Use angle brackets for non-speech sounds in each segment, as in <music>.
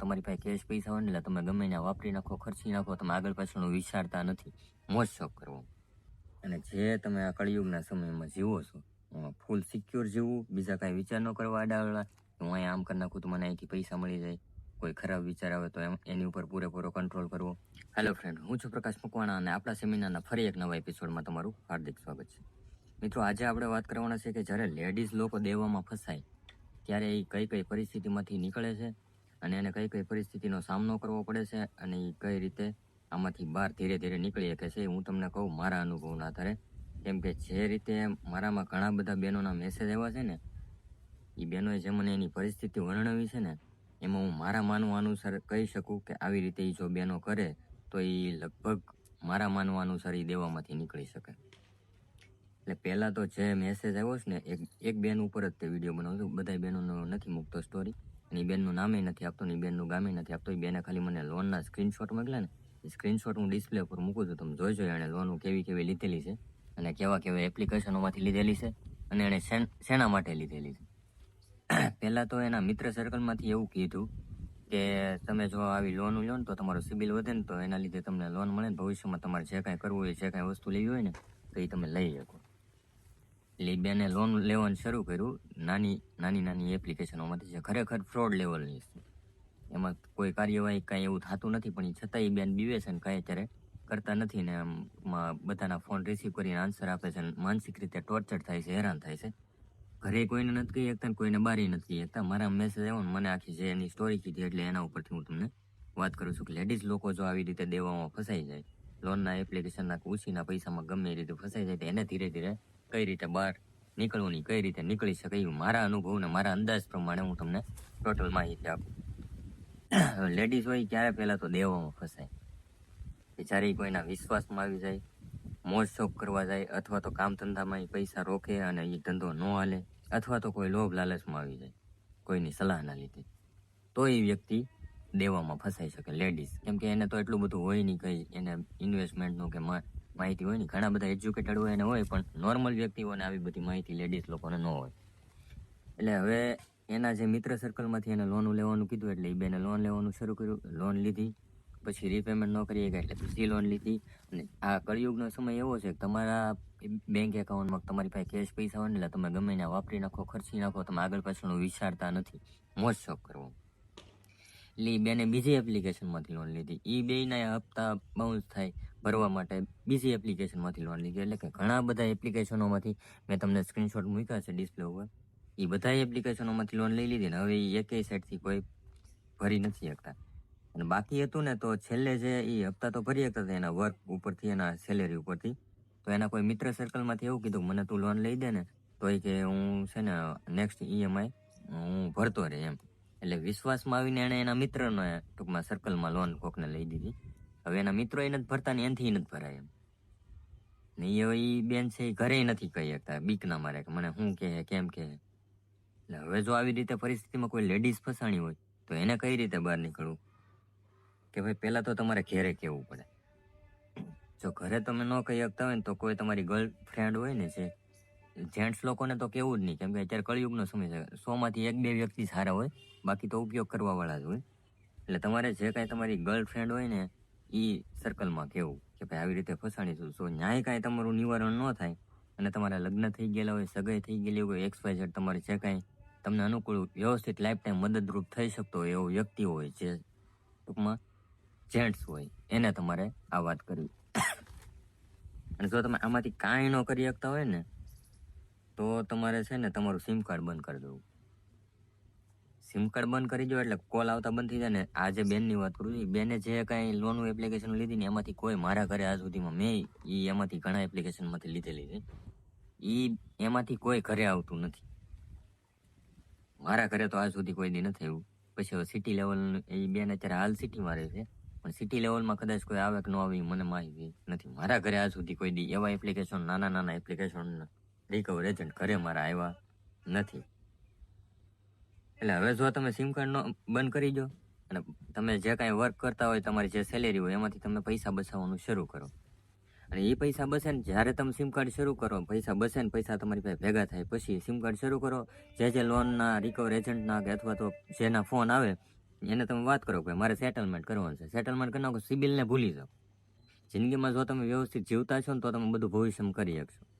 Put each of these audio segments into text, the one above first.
તમારી પાસે કેશ પૈસા હોય ને એટલે તમે ગમે ત્યાં વાપરી નાખો, ખર્ચી નાખો, તમે આગળ પાછળનું વિચારતા નથી. મોજ શોખ કરવો. અને જે તમે આ કળિયુગના સમયમાં જીવો છો ફૂલ સિક્યોર જીવવું, બીજા કાંઈ વિચાર ન કરવા આડાવડા હું અહીંયા આમ કરી નાખું તો મને અહીંથી પૈસા મળી જાય. કોઈ ખરાબ વિચાર આવે તો એમ, એની ઉપર પૂરેપૂરો કંટ્રોલ કરવો. હેલો ફ્રેન્ડ હું છું પ્રકાશ મકવાણા અને આપણા સેમિનારના ફરી એક નવા એપિસોડમાં તમારું હાર્દિક સ્વાગત છે. મિત્રો, આજે આપણે વાત કરવાના છે કે જ્યારે લેડીઝ લોકો દેવામાં ફસાય, ત્યારે એ કઈ કઈ પરિસ્થિતિમાંથી નીકળે છે? અને એને કઈ કઈ પરિસ્થિતિનો સામનો કરવો પડે છે અને એ કઈ રીતે આમાંથી બહાર ધીરે ધીરે નીકળી શકે છે હું તમને કહું મારા અનુભવના આધારે. કેમ કે જે રીતે મારામાં ઘણા બધા બહેનોના મેસેજ આવ્યા છે ને એ બહેનોએ જે મને એની પરિસ્થિતિ વર્ણવી છે ને, એમાં હું મારા માનવા અનુસાર કહી શકું કે આવી રીતે એ જો બહેનો કરે તો એ લગભગ મારા માનવા અનુસાર એ દેવામાંથી નીકળી શકે. એટલે પહેલાં તો જે મેસેજ આવ્યો છે ને, એક એક બેન ઉપર જ તે વીડિયો બનાવું છું. બધા બહેનોનો નથી મૂકતો સ્ટોરી અને એ બેનનું નામે નથી આપતો ને બેનનું ગામે નથી આપતો. એ બેને ખાલી મને લોનના સ્ક્રીનશોટ મોકલ્યા ને. એ સ્ક્રીનશોટ હું ડિસ્પ્લે ઉપર મૂકું છું. તમે જોઈજો એણે લોન કેવી કેવી લીધેલી છે અને કેવા કેવા એપ્લિકેશનોમાંથી લીધેલી છે અને એણે શેના માટે લીધેલી છે. <clears throat> પહેલાં તો એના મિત્ર સર્કલમાંથી એવું કીધું કે તમે જો આવી લોન લો ને તો તમારો સિબિલ વધે ને તો એના લીધે તમને લોન મળે ને ભવિષ્યમાં તમારે જે કાંઈ કરવું હોય જે કાંઈ વસ્તુ લેવી હોય ને તો એ તમે લઈ શકો. બેને લોન લેવાનું શરૂ કર્યું. નાની નાની નાની એપ્લિકેશનોમાંથી જે ખરેખર ફ્રોડ લેવલની છે. એમાં કોઈ કાર્યવાહી કાંઈ એવું થતું નથી, પણ છતાં એ બેન બીવે છે ને કાંઈ અત્યારે કરતા નથી ને આમ બધાના ફોન રિસીવ કરીને આન્સર આપે છે માનસિક રીતે ટોર્ચર થાય છે, હેરાન થાય છે. ઘરે કોઈને નથી કહી શકતા કોઈને બારી નથી કહી શકતા. મારા મેસેજ આવ્યો મને આખી જે એની સ્ટોરી કીધી એટલે એના ઉપરથી હું તમને વાત કરું છું કે લેડીઝ લોકો જો આવી રીતે દેવામાં ફસાઈ જાય લોનના એપ્લિકેશનના ઉછીના પૈસામાં ગમે એ રીતે ફસાઈ જાય તો એને ધીરે ધીરે કઈ રીતે બહાર નીકળવું નહીં કઈ રીતે નીકળી શકે એવું મારા અનુભવ ને મારા અંદાજ પ્રમાણે હું તમને ટોટલ માહિતી આપું. લેડીઝ હોય ક્યારે પહેલાં તો દેવામાં ફસાય? બિચારી કોઈના વિશ્વાસમાં આવી જાય, મોજ શોખ કરવા જાય, અથવા તો કામ ધંધામાં એ પૈસા રોકે અને એ ધંધો ન હાલે, અથવા તો કોઈ લોભ લાલચમાં આવી જાય, કોઈની સલાહના લીધે, તો એ વ્યક્તિ દેવામાં ફસાઈ શકે લેડીઝ કેમ કે એને તો એટલું બધું હોય નહીં કંઈ, એને ઇન્વેસ્ટમેન્ટનું કે માહિતી હોય ને, ઘણા બધા એજ્યુકેટેડ હોય એને હોય, પણ નોર્મલ વ્યક્તિઓને આવી બધી માહિતી લેડીઝ લોકોને ન હોય. એટલે હવે એના જે મિત્ર સર્કલમાંથી એને લોન લેવાનું કીધું, એટલે એ બેને લોન લેવાનું શરૂ કર્યું લોન લીધી, પછી રીપેમેન્ટ ન કરી શકાય, એટલે બીજી લોન લીધી. અને આ કળિયુગનો સમય એવો છે કે તમારા બેંક એકાઉન્ટમાં તમારી પાસે કેશ પૈસા હોય ને, એટલે તમે ગમે ત્યાં વાપરી નાખો, ખર્ચી નાખો, તમે આગળ પાછળનું વિચારતા નથી. મોજ શોખ કરવો. એટલે બેને બીજી એપ્લિકેશનમાંથી લોન લીધી. એ બેના હપ્તા બાઉન્સ થાય. ભરવા માટે બીજી એપ્લિકેશનમાંથી લોન લીધી. એટલે કે ઘણા બધા એપ્લિકેશનોમાંથી મેં તમને સ્ક્રીનશોટ મૂક્યા છે ડિસ્પ્લે ઉપર. એ બધા એપ્લિકેશનોમાંથી લોન લઈ લીધી ને હવે એ એકેય સેટથી કોઈ ભરી નથી શકતા. અને બાકી હતું ને તો છેલ્લે જે એ હપ્તા તો ભરી શકતા હતા એના વર્ક ઉપરથી, એના સેલેરી ઉપરથી. તો એના કોઈ મિત્ર સર્કલમાંથી એવું કીધું મને તું લોન લઈ દે ને તો એ કે હું છે ને નેક્સ્ટ ઈએમઆઈ હું ભરતો રહે એમ. એટલે વિશ્વાસમાં આવીને એણે એના મિત્રને ટૂંકમાં સર્કલમાં લોન કોકને લઈ દીધી. હવે એના મિત્રો એ નથી ભરતા ને એનથી નથી ભરાય એમ. ને એ બેન છે એ ઘરે નથી કહી શકતા બીક ના મારે મને શું કહે, કેમ કહે. એટલે હવે જો આવી રીતે પરિસ્થિતિમાં કોઈ લેડીઝ ફસાણી હોય, તો એને કઈ રીતે બહાર નીકળવું? કે ભાઈ, પહેલાં તો તમારે ઘેરે કહેવું પડે. જો ઘરે તમે ન કહી શકતા હોય ને તો કોઈ તમારી ગર્લફ્રેન્ડ હોય ને જે જેન્ટ્સ લોકોને તો કેવું જ નહીં, કેમ કે અત્યારે કળિયુગનો સમય છે. સોમાંથી એક બે વ્યક્તિ સારા હોય, બાકી તો ઉપયોગ કરવાવાળા જ હોય. એટલે તમારે જે કાંઈ તમારી ગર્લફ્રેન્ડ હોય ને એ સર્કલમાં કહેવું કે ભાઈ આવી રીતે ફસાણી સો ન્યાય કાંઈ તમારું નિવારણ ન થાય અને તમારા લગ્ન થઈ ગયેલા હોય, સગાઈ થઈ ગયેલી હોય એક્સ વાય ઝેડ તમારે જે કાંઈ તમને અનુકૂળ વ્યવસ્થિત લાઈફ ટાઈમ મદદરૂપ થઈ શકતો હોય એવો વ્યક્તિ હોય જે ટૂંકમાં જેન્ટ્સ હોય, એને તમારે આ વાત કરવી. અને જો તમે આમાંથી કાંઈ ન કરી શકતા હોય ને, તો તમારે છે ને તમારું સિમ કાર્ડ બંધ કરી દેવું. સિમ કાર્ડ બંધ કરી દો એટલે કોલ આવતા બંધ થઈ જાય ને આ જે બેનની વાત કરું છું બેને જે કાંઈ લોનનું એપ્લિકેશન લીધી ને એમાંથી કોઈ મારા ઘરે આજ સુધીમાં મેં એ એમાંથી ઘણા એપ્લિકેશનમાંથી લીધેલી છે. એ એમાંથી કોઈ ઘરે આવતું નથી. મારા ઘરે તો આજ સુધી કોઈ દી નથી આવ્યું. પછી હવે સિટી લેવલ એ બેન અત્યારે હાલ સિટીમાં રહે છે. પણ સિટી લેવલમાં કદાચ કોઈ આવે કે ન આવે મને માહિતી નથી. મારા ઘરે આજ સુધી કોઈ દી એવા એપ્લિકેશન નાના નાના એપ્લિકેશન રિકવર એજન્ટ ઘરે મારા આવ્યા નથી. એટલે હવે જો તમે સિમ કાર્ડનો બંધ કરી દો અને તમે જે કાંઈ વર્ક કરતા હોય તમારી જે સેલેરી હોય એમાંથી તમે પૈસા બચાવવાનું શરૂ કરો. અને એ પૈસા બસે ને જ્યારે તમે સિમ કાર્ડ શરૂ કરો, પૈસા બસે ને પૈસા તમારી પાસે ભેગા થાય, પછી સિમ કાર્ડ શરૂ કરો, જે જે લોનના રિકવર એજન્ટના કે અથવા તો જેના ફોન આવે, એને તમે વાત કરો કે મારે સેટલમેન્ટ કરવાનું છે. સેટલમેન્ટ કરી નાખો, સિબિલને ભૂલી જાઓ. જિંદગીમાં જો તમે વ્યવસ્થિત જીવતા છો ને તો તમે બધું ભવિષ્યમાં કરી શકશો.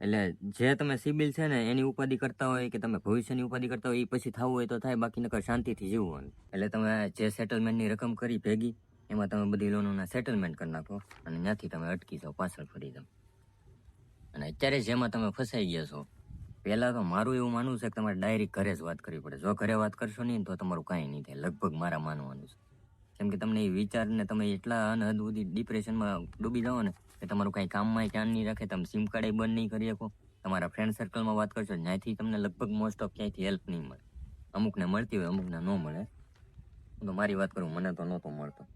એટલે જે તમે સિબિલ છે ને એની ઉપાધિ કરતા હોય કે તમે ભવિષ્યની ઉપાધિ કરતા હોય એ પછી થવું હોય તો થાય, બાકી નકર શાંતિથી જીવવાનું એટલે તમે જે સેટલમેન્ટની રકમ કરી ભેગી, એમાં તમે બધી લોનોના સેટલમેન્ટ કરી નાખો અને ત્યાંથી તમે અટકી જાઓ, પાછળ ફરી જાઓ. અને અત્યારે જેમાં તમે ફસાઈ ગયા છો, પહેલાં તો મારું એવું માનવું છે કે તમારે ડાયરેક્ટ ઘરે જ વાત કરવી પડે. જો ઘરે વાત કરશો નહીં તો તમારું કાંઈ નહીં થાય. લગભગ મારા માનવાનું છે. કેમ કે તમને એ વિચારને તમે એટલા અનહદ સુધી ડિપ્રેશનમાં ડૂબી જાઓ ને કે તમારું કાંઈ કામમાં ધ્યાન નહીં રાખે, તમે સિમ કાર્ડ બંધ નહીં કરી શકો. તમારા ફ્રેન્ડ સર્કલમાં વાત કરશો, ત્યાંથી તમને લગભગ મોસ્ટ ઓફ ક્યાંયથી હેલ્પ નહીં મળે. અમુકને મળતી હોય, અમુકને ન મળે. હું તો મારી વાત કરું, મને તો નહોતો મળતો.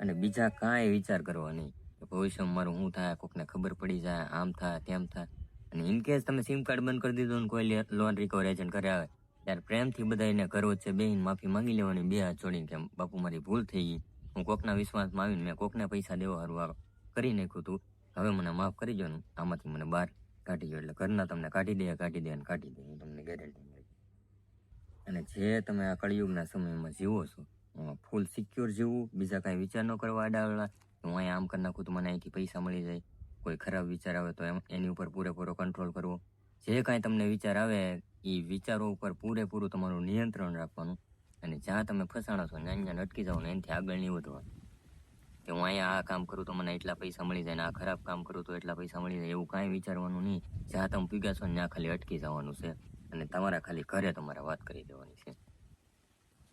અને બીજા કાંઈ વિચાર કરવો નહીં. કે ભવિષ્યમાં મારું શું થાય, કોકને ખબર પડી જાય, આમ થાય, તેમ થાય. અને ઇન કેસ તમે સિમ કાર્ડ બંધ કરી દીધું ને કોઈ લોન રિકવર એજન્ટ કરે આવે, ત્યારે પ્રેમથી બધાને કરવો છે બેન માફી માંગી લેવાની, બે હાથ જોડીને કે, બાપુ, મારી ભૂલ થઈ ગઈ. હું કોકના વિશ્વાસમાં આવીને મેં કોકને પૈસા દેવા હારું કરી નાખ્યું હતું હવે મને માફ કરી દો આમાંથી મને બહાર કાઢી દો એટલે ઘરના તમને કાઢી દે કાઢી દે અને કાઢી દે, હું તમને ગેરંટી મળે અને જે તમે આ કળિયુગના સમયમાં જીવો છો, એમાં ફૂલ સિક્યોર જીવવું, બીજા કાંઈ વિચાર ન કરવા અડાવેલા હું અહીંયા આમ કરી નાખું તો મને અહીંથી પૈસા મળી જાય. કોઈ ખરાબ વિચાર આવે તો એની ઉપર પૂરેપૂરો કંટ્રોલ કરવો. જે કાંઈ તમને વિચાર આવે, એ વિચારો ઉપર પૂરેપૂરું તમારું નિયંત્રણ રાખવાનું. અને જ્યાં તમે ફસાણો છો, ત્યાં જ્યાં અટકી જાઓ ને, એનાથી આગળ નહીં વધવાનું. કે હું અહીંયા આ કામ કરું તો મને એટલા પૈસા મળી જાય ને આ ખરાબ કામ કરું તો એટલા પૈસા મળી જાય, એવું કાંઈ વિચારવાનું નહીં. જ્યાં તમે પીગા છો ત્યાં ખાલી અટકી જવાનું છે. અને તમારા ખાલી ઘરે તમારે વાત કરી દેવાની છે.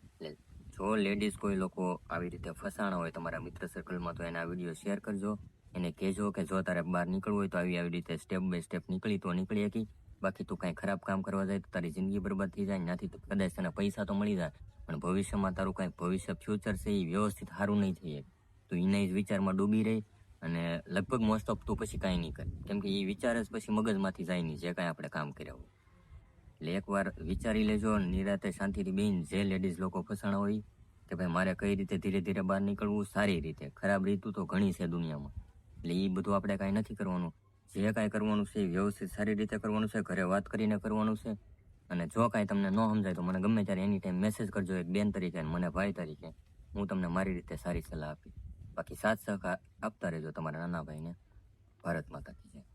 એટલે જો લેડીઝ કોઈ લોકો આવી રીતે ફસાણા હોય તમારા મિત્ર સર્કલમાં તો એના વીડિયો શેર કરજો. એને કહેજો કે જો તારે બહાર નીકળવું હોય તો આવી આવી રીતે સ્ટેપ બાય સ્ટેપ નીકળી તો નીકળી શકી બાકી તું કાંઈ ખરાબ કામ કરવા જાય તો તારી જિંદગી બરબાદ થઈ જાય ત્યાંથી તો કદાચ તને પૈસા તો મળી જાય. પણ ભવિષ્યમાં તારું કાંઈ ભવિષ્ય ફ્યુચર છે એ વ્યવસ્થિત સારું નહીં થઈ શકે. તું એના જ વિચારમાં ડૂબી રહી અને લગભગ મોસ્ટ ઓફ તું પછી કાંઈ નહીં કરે. કેમ કે એ વિચાર જ પછી મગજમાંથી જાય નહીં, જે કાંઈ આપણે કામ કર્યા હોય. એટલે એકવાર વિચારી લેજો, નિરાતે શાંતિથી બેન જે લેડીઝ લોકો ફસાણા હોય કે ભાઈ મારે કઈ રીતે ધીરે ધીરે બહાર નીકળવું, સારી રીતે. ખરાબ રીતું તો ઘણી છે દુનિયામાં. એટલે એ બધું આપણે કાંઈ નથી કરવાનું. જે કાંઈ કરવાનું છે વ્યવસ્થિત સારી રીતે કરવાનું છે, ઘરે વાત કરીને કરવાનું છે. અને જો કાંઈ તમને ન સમજાય તો મને ગમે ત્યારે એની ટાઈમ મેસેજ કરજો એક બેન તરીકે અને મને ભાઈ તરીકે. હું તમને મારી રીતે સારી સલાહ આપી બાકી સાથ સહકાર આપતા રહેજો તમારા નાના ભાઈને ભારત માતા કી જય.